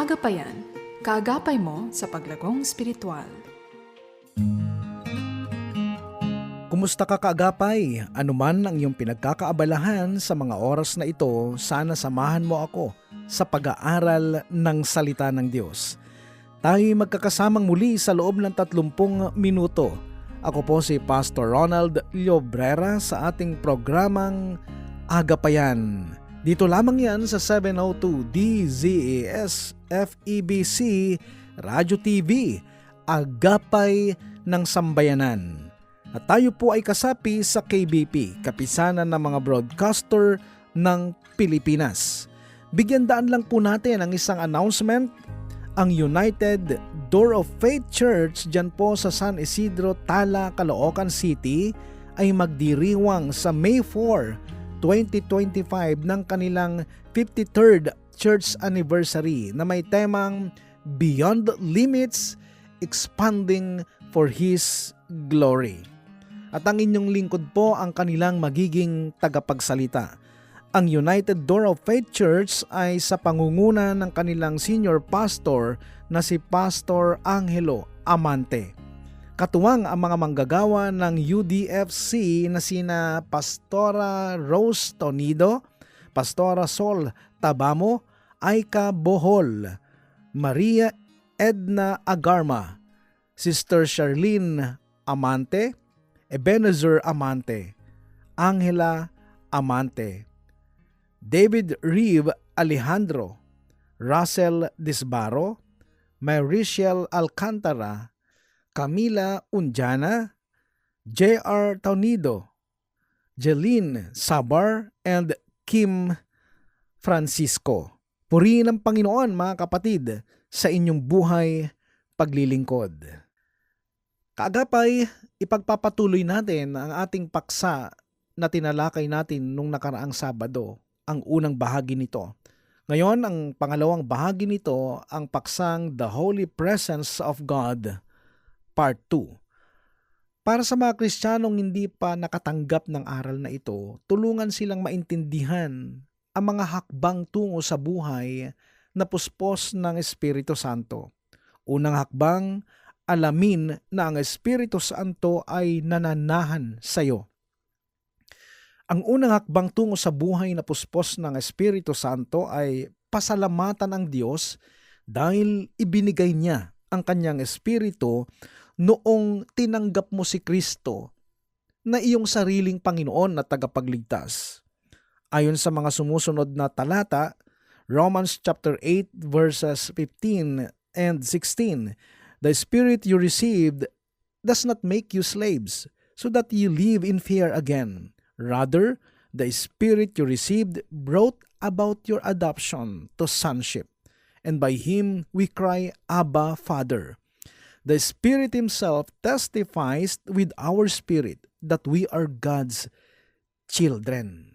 Agapayan, kaagapay mo sa paglagong spiritual. Kumusta ka kaagapay? Ano man ang iyong pinagkakaabalahan sa mga oras na ito, sana samahan mo ako sa pag-aaral ng salita ng Diyos. Tayo'y magkakasamang muli sa loob ng 30 minuto. Ako po si Pastor Ronald Llobrera sa ating programang Agapayan. Dito lamang yan sa 702 DZAS FEBC Radio TV, Agapay ng Sambayanan. At tayo po ay kasapi sa KBP, Kapisanan ng mga Broadcaster ng Pilipinas. Bigyan daan lang po natin ang isang announcement. Ang United Door of Faith Church dyan po sa San Isidro, Tala, Caloocan City ay magdiriwang sa May 4, 2025 ng kanilang 53rd church anniversary na may temang Beyond Limits, Expanding for His Glory. At ang inyong lingkod po ang kanilang magiging tagapagsalita. Ang United Door of Faith Church ay sa pangunguna ng kanilang senior pastor na si Pastor Angelo Amante. Katuwang ang mga manggagawa ng UDFC na sina Pastora Rose Tonido, Pastora Sol Tabamo, Aika Bohol, Maria Edna Agarma, Sister Charlene Amante, Ebenezer Amante, Angela Amante, David Reeve Alejandro, Russell Disbaro, Mauriciel Alcantara, Camila Unjana, J.R. Taunido, Jeline Sabar, and Kim Francisco. Purihin ang Panginoon mga kapatid sa inyong buhay paglilingkod. Kaagapay, ipagpapatuloy natin ang ating paksa na tinalakay natin nung nakaraang Sabado, ang unang bahagi nito. Ngayon, ang pangalawang bahagi nito, ang paksang The Holy Presence of God, Part 2. Para sa mga Kristiyanong hindi pa nakatanggap ng aral na ito, tulungan silang maintindihan ang mga hakbang tungo sa buhay na puspos ng Espiritu Santo. Unang hakbang, alamin na ang Espiritu Santo ay nananahan sa iyo. Ang unang hakbang tungo sa buhay na puspos ng Espiritu Santo ay pasalamatan ang Diyos dahil ibinigay niya ang kanyang Espiritu noong tinanggap mo si Kristo na iyong sariling Panginoon na tagapagligtas. Ayon sa mga sumusunod na talata, Romans chapter 8 verses 15 and 16, The Spirit you received does not make you slaves, so that you live in fear again. Rather, the Spirit you received brought about your adoption to sonship, and by Him we cry, Abba, Father. The Spirit Himself testifies with our spirit that we are God's children.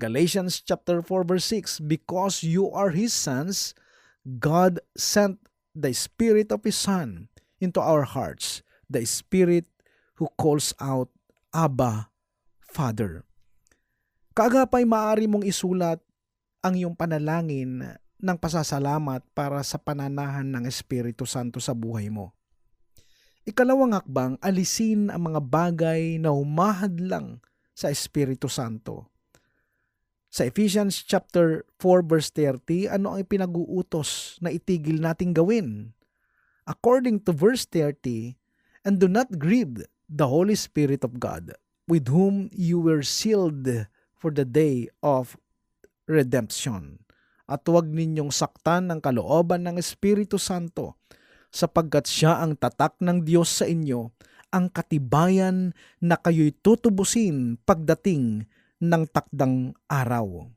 Galatians chapter 4 verse 6 Because you are his sons God sent the spirit of his son into our hearts the spirit who calls out Abba Father. Kaagapay maaari mong isulat ang iyong panalangin ng pasasalamat para sa pananahan ng Espiritu Santo sa buhay mo. Ikalawang hakbang, alisin ang mga bagay na humahadlang sa Espiritu Santo. Sa Ephesians chapter 4 verse 30, ano ang ipinag-uutos na itigil nating gawin? According to verse 30, and do not grieve the Holy Spirit of God, with whom you were sealed for the day of redemption. At huwag ninyong saktan ng kalooban ng Espiritu Santo, sapagkat siya ang tatak ng Diyos sa inyo, ang katibayan na kayo'y tutubusin pagdating ng takdang araw.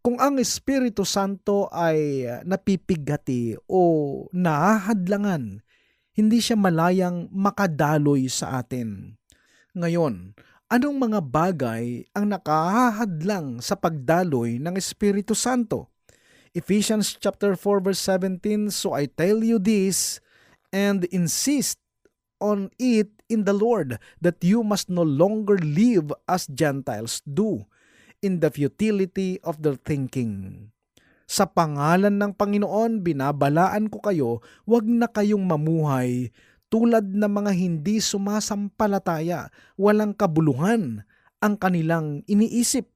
Kung ang Espiritu Santo ay napipigati o nahahadlangan, hindi siya malayang makadaloy sa atin. Ngayon, anong mga bagay ang nakahahadlang sa pagdaloy ng Espiritu Santo? Ephesians chapter 4 verse 17, So I tell you this and insist on it in the Lord that you must no longer live as Gentiles do in the futility of their thinking. Sa pangalan ng Panginoon, binabalaan ko kayo, huwag na kayong mamuhay tulad ng mga hindi sumasampalataya, walang kabuluhan ang kanilang iniisip.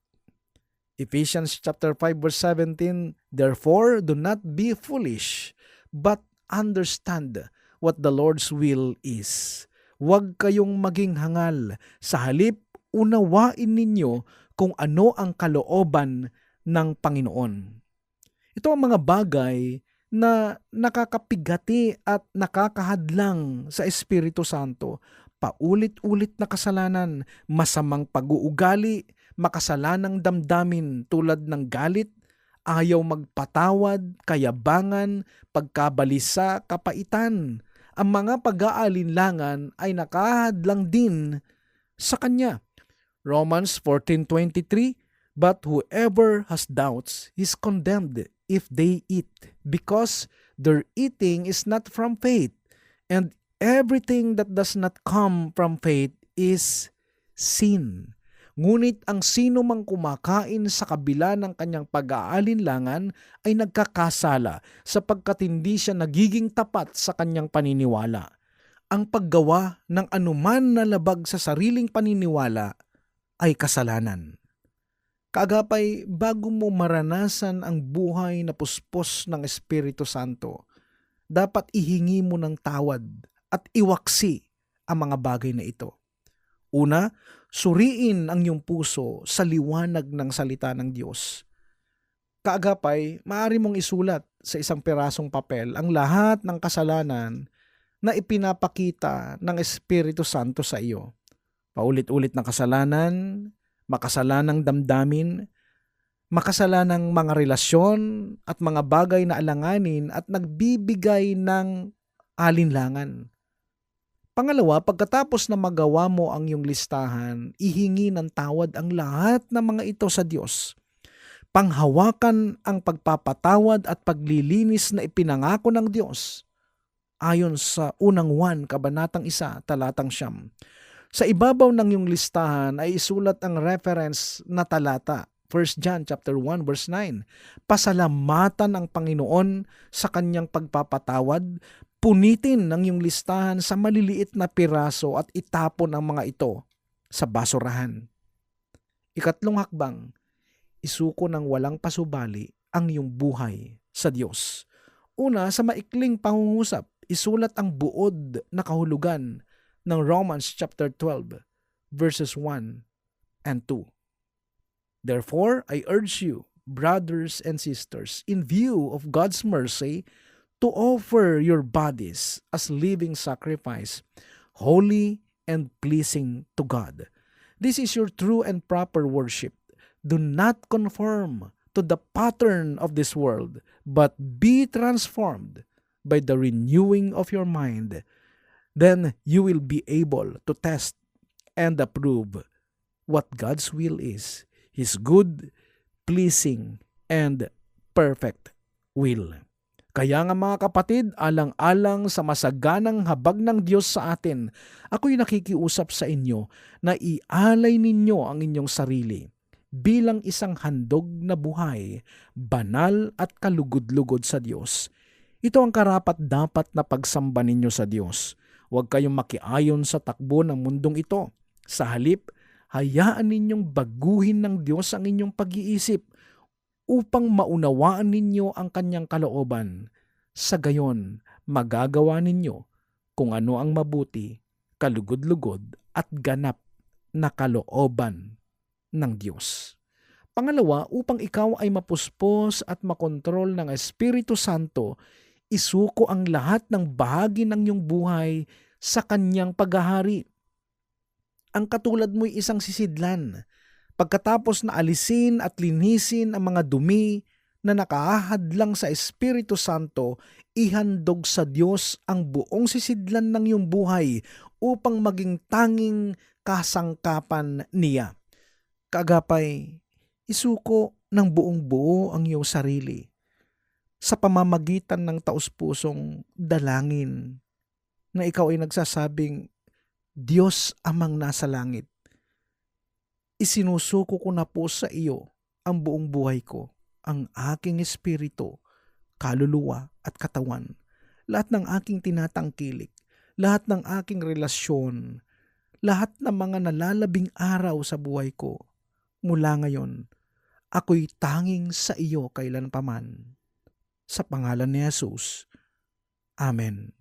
Ephesians chapter 5 verse 17, Therefore, do not be foolish, but understand what the Lord's will is. Huwag kayong maging hangal. Sa halip, unawain ninyo kung ano ang kalooban ng Panginoon. Ito ang mga bagay na nakakapigati at nakakahadlang sa Espiritu Santo. Paulit-ulit na kasalanan, masamang pag-uugali, makasalanang damdamin tulad ng galit, ayaw magpatawad, kayabangan, pagkabalisa, kapaitan. Ang mga pag-aalinlangan ay nakahadlang din sa Kanya. Romans 14.23 But whoever has doubts is condemned if they eat, because their eating is not from faith, and everything that does not come from faith is sin. Ngunit ang sino mang kumakain sa kabila ng kanyang pag-aalinlangan ay nagkakasala sapagkat hindi siya nagiging tapat sa kanyang paniniwala. Ang paggawa ng anuman na labag sa sariling paniniwala ay kasalanan. Kaagapay, bago mo maranasan ang buhay na puspos ng Espiritu Santo, dapat ihingi mo ng tawad at iwaksi ang mga bagay na ito. Una, suriin ang iyong puso sa liwanag ng salita ng Diyos. Kaagapay, maaari mong isulat sa isang pirasong papel ang lahat ng kasalanan na ipinapakita ng Espiritu Santo sa iyo. Paulit-ulit na kasalanan, makasalanang damdamin, makasalanang mga relasyon at mga bagay na alanganin at nagbibigay ng alinlangan. Pangalawa, pagkatapos na magawa mo ang iyong listahan, ihingi ng tawad ang lahat ng mga ito sa Diyos. Panghawakan ang pagpapatawad at paglilinis na ipinangako ng Diyos ayon sa unang 1, kabanatang 1, talatang siyam. Sa ibabaw ng iyong listahan ay isulat ang reference na talata 1 John chapter 1 verse 9. Pasalamatan ang Panginoon sa kanyang pagpapatawad, punitin ang iyong listahan sa maliliit na piraso at itapon ang mga ito sa basurahan. Ikatlong hakbang, isuko ng walang pasubali ang iyong buhay sa Diyos. Una, sa maikling pangungusap, isulat ang buod na kahulugan ng Romans chapter 12 verses 1 and 2. Therefore, I urge you, brothers and sisters, in view of God's mercy, to offer your bodies as living sacrifice, holy and pleasing to God. This is your true and proper worship. Do not conform to the pattern of this world, but be transformed by the renewing of your mind. Then you will be able to test and approve what God's will is, His good, pleasing, and perfect will. Kaya nga mga kapatid, alang-alang sa masaganang habag ng Diyos sa atin, ako'y nakikiusap sa inyo na ialay ninyo ang inyong sarili bilang isang handog na buhay, banal at kalugod-lugod sa Diyos. Ito ang karapat dapat na pagsamba ninyo sa Diyos. Huwag kayong makiayon sa takbo ng mundong ito. Sa halip, hayaan ninyong baguhin ng Diyos ang inyong pag-iisip upang maunawaan ninyo ang kanyang kalooban. Sa gayon, magagawa ninyo kung ano ang mabuti, kalugod-lugod at ganap na kalooban ng Diyos. Pangalawa, upang ikaw ay mapuspos at makontrol ng Espiritu Santo, isuko ang lahat ng bahagi ng iyong buhay sa kanyang paghahari. Ang katulad mo'y isang sisidlan. Pagkatapos na alisin at linisin ang mga dumi na nakahadlang sa Espiritu Santo, ihandog sa Diyos ang buong sisidlan ng iyong buhay upang maging tanging kasangkapan niya. Kagapay, isuko ng buong buo ang iyong sarili sa pamamagitan ng taus-pusong dalangin na ikaw ay nagsasabing, Diyos amang nasa langit, isinusuko ko na po sa iyo ang buong buhay ko. ang aking espiritu, kaluluwa at katawan. Lahat ng aking tinatangkilik, lahat ng aking relasyon, lahat ng mga nalalabing araw sa buhay ko. Mula ngayon, ako'y tanging sa iyo kailanpaman. Sa pangalan ni Jesus. Amen.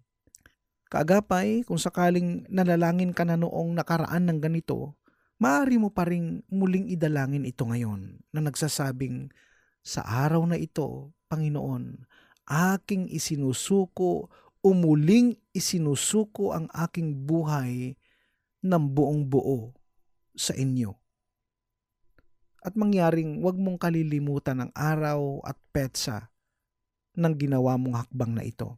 Kaagapay, kung sakaling nalalangin ka na noong nakaraan ng ganito, maaari mo pa ring muling idalangin ito ngayon na nagsasabing, sa araw na ito, Panginoon, aking isinusuko, umuling isinusuko ang aking buhay ng buong buo sa inyo. At mangyaring wag mong kalilimutan ang araw at petsa ng ginawa mong hakbang na ito.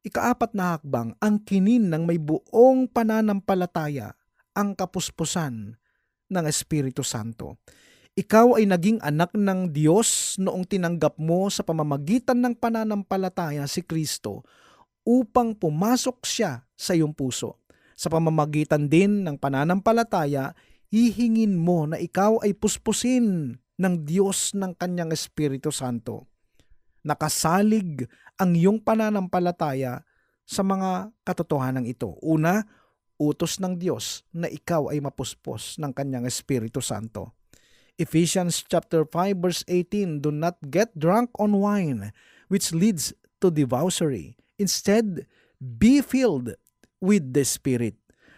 Ikaapat na hakbang, ang kinin ng may buong pananampalataya, ang kapuspusan ng Espiritu Santo. Ikaw ay naging anak ng Diyos noong tinanggap mo sa pamamagitan ng pananampalataya si Kristo upang pumasok siya sa iyong puso. Sa pamamagitan din ng pananampalataya, hihingin mo na ikaw ay puspusin ng Diyos ng kanyang Espiritu Santo. Nakasalig ang iyong pananampalataya sa mga katotohanan ito. Una, utos ng Diyos na ikaw ay mapuspos ng kanyang Espiritu Santo. Ephesians chapter 5 verse 18, Do not get drunk on wine, which leads to debauchery. Instead, be filled with the Spirit.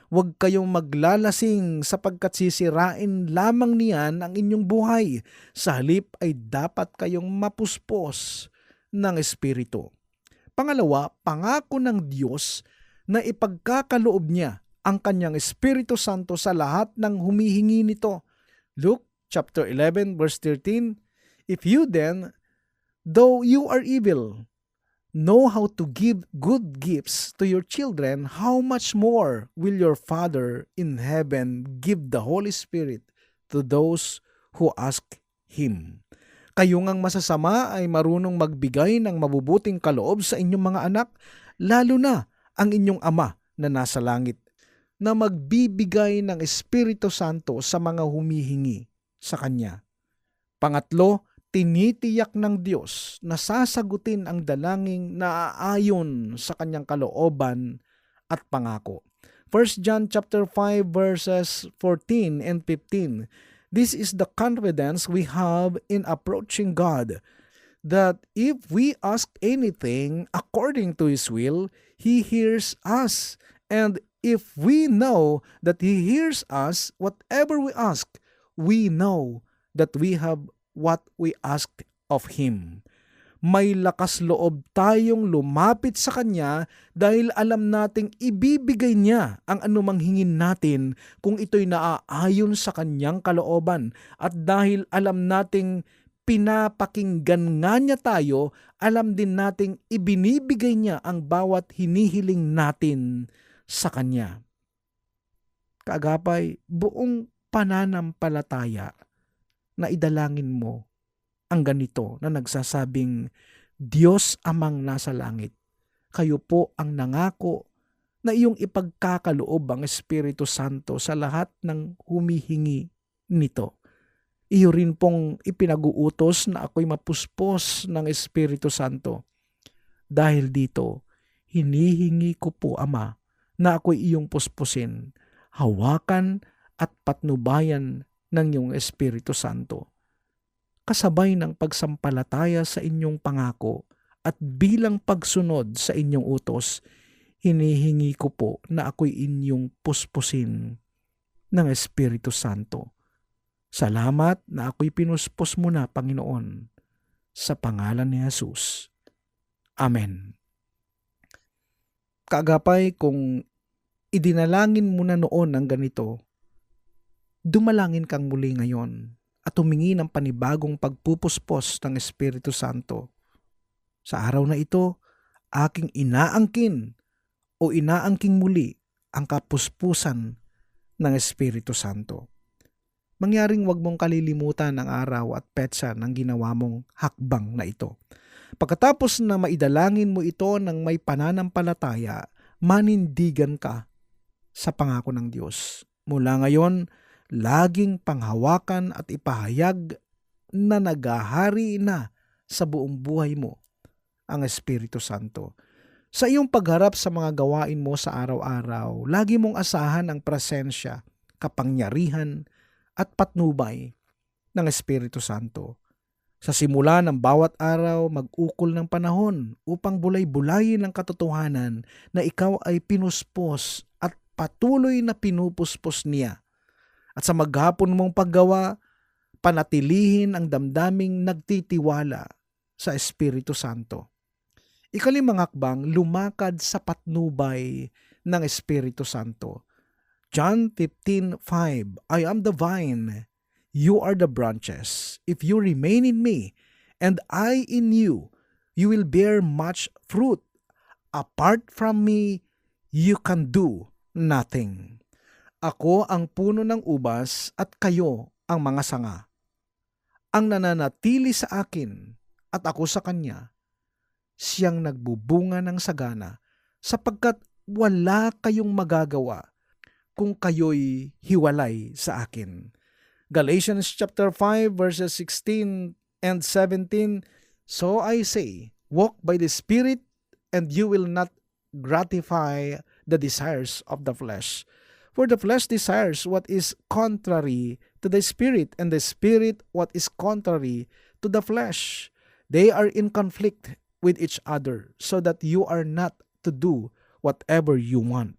Huwag kayong maglalasing sapagkat sisirain lamang niyan ang inyong buhay. Sa halip ay dapat kayong mapuspos ng Espiritu. Pangalawa, pangako ng Diyos na ipagkakaloob niya ang kanyang Espiritu Santo sa lahat ng humihingi nito. Luke chapter 11 verse 13, If you then, though you are evil, know how to give good gifts to your children, how much more will your Father in heaven give the Holy Spirit to those who ask Him? Kayo ngang masasama ay marunong magbigay ng mabubuting kaloob sa inyong mga anak, lalo na ang inyong Ama na nasa langit, na magbibigay ng Espiritu Santo sa mga humihingi sa Kanya. Pangatlo, tinitiyak ng Diyos na sasagutin ang dalangin na aayon sa Kanyang kalooban at pangako. 1 John chapter 5 verses 14 and 15 This is the confidence we have in approaching God, that if we ask anything according to His will, He hears us. And if we know that He hears us, whatever we ask, we know that we have what we asked of Him. May lakas loob tayong lumapit sa Kanya dahil alam nating ibibigay niya ang anumang hingin natin kung ito'y naaayon sa Kanyang kalooban. At dahil alam nating pinapakinggan nga niya tayo, alam din nating ibinibigay niya ang bawat hinihiling natin sa Kanya. Kaagapay, buong pananampalataya na idalangin mo ang ganito na nagsasabing, Diyos amang nasa langit, kayo po ang nangako na iyong ipagkakaloob ang Espiritu Santo sa lahat ng humihingi nito. Iyo rin pong ipinag-uutos na ako'y mapuspos ng Espiritu Santo. Dahil dito, hinihingi ko po, Ama, na ako'y iyong puspusin, hawakan at patnubayan ng iyong Espiritu Santo kasabay ng pagsampalataya sa inyong pangako at bilang pagsunod sa inyong utos, hinihingi ko po na ako'y inyong puspusin ng Espiritu Santo. Salamat na ako'y pinuspos mo na, Panginoon, sa pangalan ni Jesus. Amen. Kaagapay, kung idinalangin mo na noon ng ganito, dumalangin kang muli ngayon at humingi ng panibagong pagpupuspos ng Espiritu Santo. Sa araw na ito, aking inaangkin o inaangking muli ang kapuspusan ng Espiritu Santo. Mangyaring wag mong kalilimutan ang araw at petsa ng ginawa mong hakbang na ito. Pagkatapos na maidalangin mo ito ng may pananampalataya, manindigan ka sa pangako ng Diyos. Mula ngayon, laging panghawakan at ipahayag na nagahari na sa buong buhay mo, ang Espiritu Santo. Sa iyong pagharap sa mga gawain mo sa araw-araw, lagi mong asahan ang presensya, kapangyarihan, at patnubay ng Espiritu Santo. Sa simula ng bawat araw, mag-ukol ng panahon upang bulay-bulayin ang katotohanan na ikaw ay pinuspos patuloy na pinupuspos niya. At sa maghapon mong paggawa, panatilihin ang damdaming nagtitiwala sa Espiritu Santo. Ikalimang hakbang, lumakad sa patnubay ng Espiritu Santo. John 15:5 I am the vine, you are the branches. If you remain in me, and I in you, you will bear much fruit. Apart from me, you can do nothing. Ako ang puno ng ubas at kayo ang mga sanga. Ang nananatili sa akin at ako sa kanya, siyang nagbubunga ng sagana sapagkat wala kayong magagawa kung kayo'y hiwalay sa akin. Galatians chapter 5 verses 16 and 17 So I say, walk by the Spirit and you will not gratify the desires of the flesh. For the flesh desires what is contrary to the Spirit, and the Spirit what is contrary to the flesh. They are in conflict with each other, so that you are not to do whatever you want.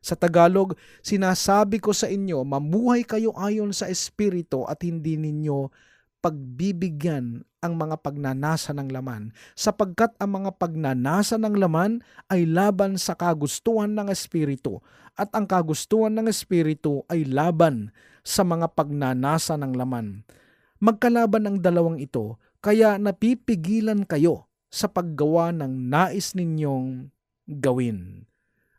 Sa Tagalog, sinasabi ko sa inyo, mamuhay kayo ayon sa Espiritu at hindi ninyo pagbibigyan ang mga pagnanasa ng laman, sapagkat ang mga pagnanasa ng laman ay laban sa kagustuhan ng Espiritu, at ang kagustuhan ng Espiritu ay laban sa mga pagnanasa ng laman. Magkalaban ang dalawang ito, kaya napipigilan kayo sa paggawa ng nais ninyong gawin.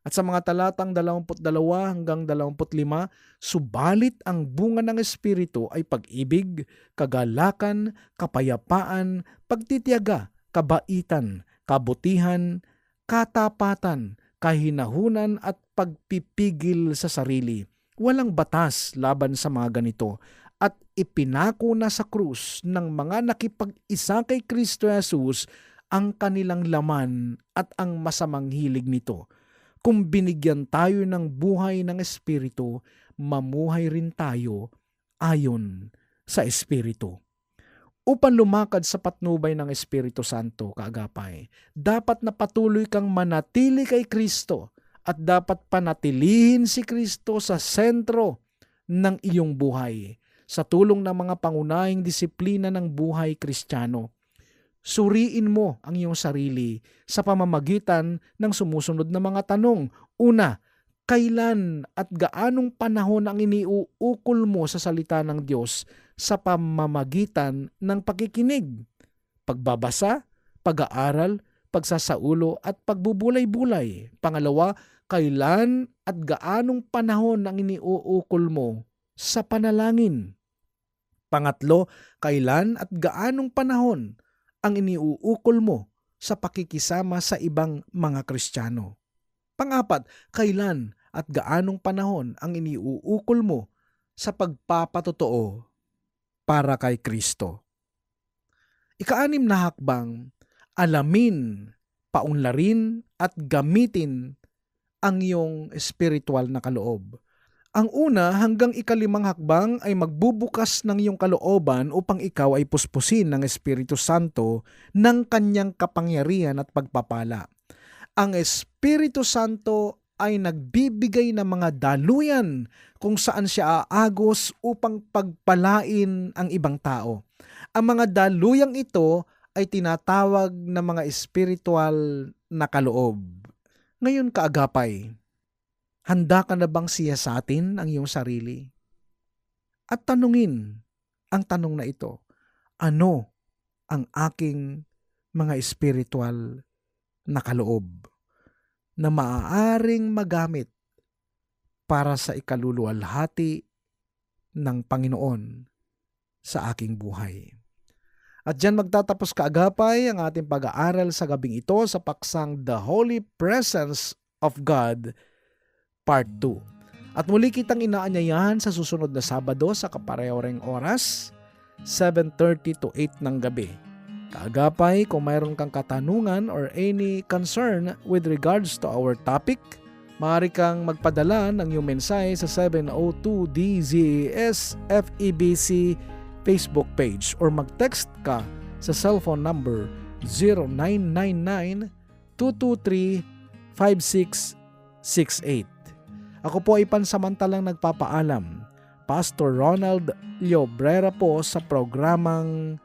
At sa mga talatang 22 hanggang 25, subalit ang bunga ng Espiritu ay pag-ibig, kagalakan, kapayapaan, pagtitiyaga, kabaitan, kabutihan, katapatan, kahinahunan at pagpipigil sa sarili. Walang batas laban sa mga ganito at ipinako na sa krus ng mga nakipag-isa kay Kristo Jesus ang kanilang laman at ang masamang hilig nito kung binigyan tayo ng buhay ng Espiritu, mamuhay rin tayo ayon sa Espiritu. Upang lumakad sa patnubay ng Espiritu Santo, kaagapay, dapat na patuloy kang manatili kay Kristo at dapat panatilihin si Kristo sa sentro ng iyong buhay sa tulong ng mga pangunahing disiplina ng buhay kristyano suriin mo ang iyong sarili sa pamamagitan ng sumusunod na mga tanong. Una, kailan at gaanong panahon ang iniuukol mo sa salita ng Diyos sa pamamagitan ng pakikinig, pagbabasa, pag-aaral, pagsasaulo at pagbubulay-bulay. Pangalawa, kailan at gaanong panahon ang iniuukol mo sa panalangin. Pangatlo, kailan at gaanong panahon ang iniuukol mo sa pakikisama sa ibang mga Kristiyano. Pangapat, kailan at gaanong panahon ang iniuukol mo sa pagpapatotoo para kay Kristo. Ikaanim na hakbang, alamin, paunlarin at gamitin ang iyong spiritual na kaloob ang una hanggang ikalimang hakbang ay magbubukas ng iyong kalooban upang ikaw ay puspusin ng Espiritu Santo ng kanyang kapangyarihan at pagpapala. Ang Espiritu Santo ay nagbibigay ng mga daluyan kung saan siya aagos upang pagpalain ang ibang tao. Ang mga daluyang ito ay tinatawag na mga espiritual na kaloob. Ngayon kaagapay, Handa ka na bang siya sa atin ang iyong sarili? At tanungin ang tanong na ito, ano ang aking mga espiritual na kaloob na maaaring magamit para sa ikaluluwalhati ng Panginoon sa aking buhay. At dyan magtatapos kaagapay ang ating pag-aaral sa gabing ito sa paksang The Holy Presence of God Part 2. At muli kitang inaanyayahan sa susunod na Sabado sa kaparehoreng oras 7.30 to 8 ng gabi. Kaagapay, kung mayroon kang katanungan or any concern with regards to our topic, maaari kang magpadala ng iyong mensahe sa 702 DZAS FEBC Facebook page or mag-text ka sa cellphone number 0999-223-5668. Ako po ay pansamantalang nagpapaalam. Pastor Ronald Llobrera po sa programang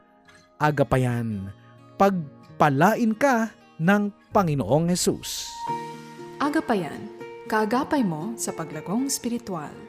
Agapayan. Pagpalain ka ng Panginoong Hesus. Agapayan, kaagapay mo sa paglagong spiritual.